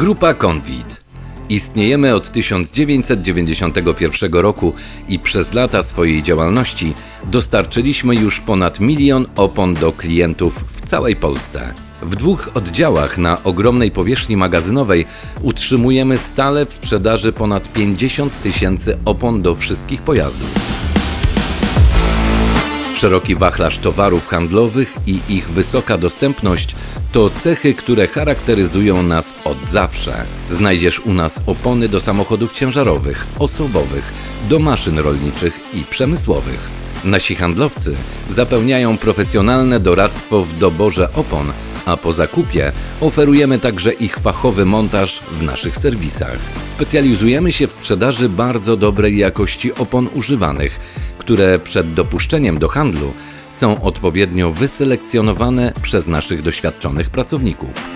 Grupa Convit. Istniejemy od 1991 roku i przez lata swojej działalności dostarczyliśmy już ponad milion opon do klientów w całej Polsce. W dwóch oddziałach na ogromnej powierzchni magazynowej utrzymujemy stale w sprzedaży ponad 50 tysięcy opon do wszystkich pojazdów. Szeroki wachlarz towarów handlowych i ich wysoka dostępność to cechy, które charakteryzują nas od zawsze. Znajdziesz u nas opony do samochodów ciężarowych, osobowych, do maszyn rolniczych i przemysłowych. Nasi handlowcy zapewniają profesjonalne doradztwo w doborze opon, a po zakupie oferujemy także ich fachowy montaż w naszych serwisach. Specjalizujemy się w sprzedaży bardzo dobrej jakości opon używanych, które przed dopuszczeniem do handlu są odpowiednio wyselekcjonowane przez naszych doświadczonych pracowników.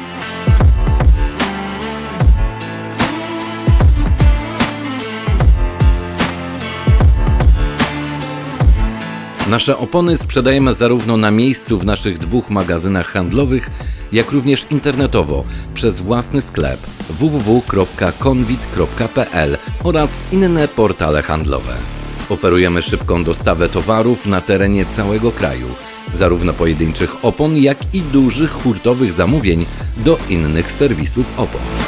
Nasze opony sprzedajemy zarówno na miejscu w naszych dwóch magazynach handlowych, jak również internetowo przez własny sklep www.convit.pl oraz inne portale handlowe. Oferujemy szybką dostawę towarów na terenie całego kraju, zarówno pojedynczych opon, jak i dużych hurtowych zamówień do innych serwisów opon.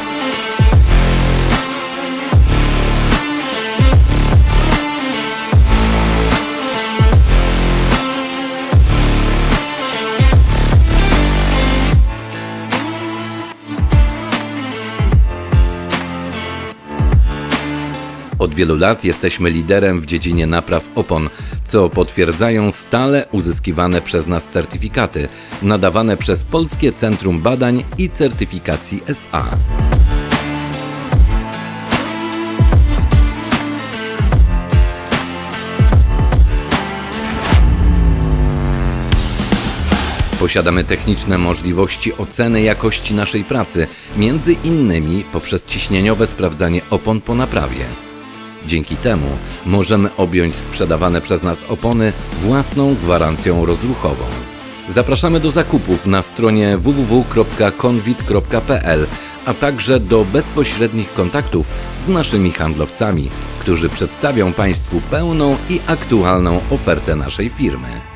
Od wielu lat jesteśmy liderem w dziedzinie napraw opon, co potwierdzają stale uzyskiwane przez nas certyfikaty, nadawane przez Polskie Centrum Badań i Certyfikacji SA. Posiadamy techniczne możliwości oceny jakości naszej pracy, między innymi poprzez ciśnieniowe sprawdzanie opon po naprawie. Dzięki temu możemy objąć sprzedawane przez nas opony własną gwarancją rozruchową. Zapraszamy do zakupów na stronie www.convit.pl, a także do bezpośrednich kontaktów z naszymi handlowcami, którzy przedstawią Państwu pełną i aktualną ofertę naszej firmy.